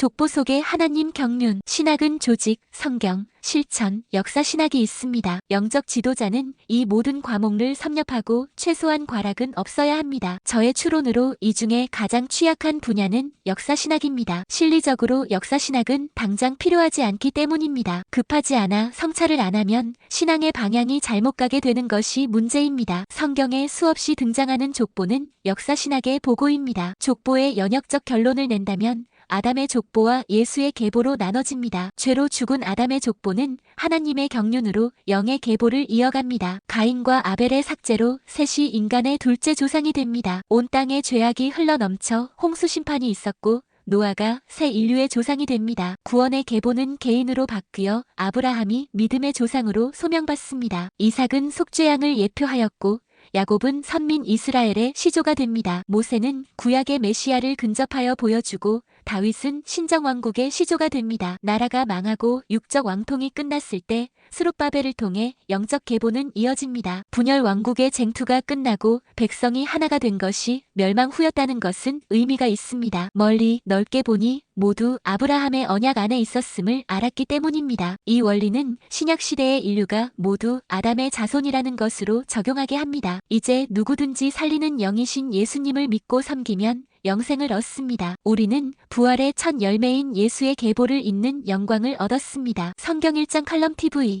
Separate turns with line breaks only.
족보 속에 하나님 경륜, 신학은 조직, 성경, 실천, 역사 신학이 있습니다. 영적 지도자는 이 모든 과목을 섭렵하고 최소한 과락은 없어야 합니다. 저의 추론으로 이 중에 가장 취약한 분야는 역사 신학입니다. 실리적으로 역사 신학은 당장 필요하지 않기 때문입니다. 급하지 않아 성찰을 안 하면 신앙의 방향이 잘못 가게 되는 것이 문제입니다. 성경에 수없이 등장하는 족보는 역사 신학의 보고입니다. 족보의 연역적 결론을 낸다면 아담의 족보와 예수의 계보로 나눠집니다. 죄로 죽은 아담의 족보는 하나님의 경륜으로 영의 계보를 이어갑니다. 가인과 아벨의 삭제로 셋이 인간의 둘째 조상이 됩니다. 온 땅에 죄악이 흘러넘쳐 홍수 심판이 있었고 노아가 새 인류의 조상이 됩니다. 구원의 계보는 개인으로 바뀌어 아브라함이 믿음의 조상으로 소명받습니다. 이삭은 속죄양을 예표하였고 야곱은 선민 이스라엘의 시조가 됩니다. 모세는 구약의 메시아를 근접하여 보여주고 다윗은 신정왕국의 시조가 됩니다. 나라가 망하고 육적 왕통이 끝났을 때 스룹바벨을 통해 영적 계보는 이어집니다. 분열 왕국의 쟁투가 끝나고 백성이 하나가 된 것이 멸망 후였다는 것은 의미가 있습니다. 멀리 넓게 보니 모두 아브라함의 언약 안에 있었음을 알았기 때문입니다. 이 원리는 신약 시대의 인류가 모두 아담의 자손이라는 것으로 적용하게 합니다. 이제 누구든지 살리는 영이신 예수님을 믿고 섬기면 영생을 얻습니다. 우리는 부활의 첫 열매인 예수의 계보를 잇는 영광을 얻었습니다. 성경 1장 칼럼 TV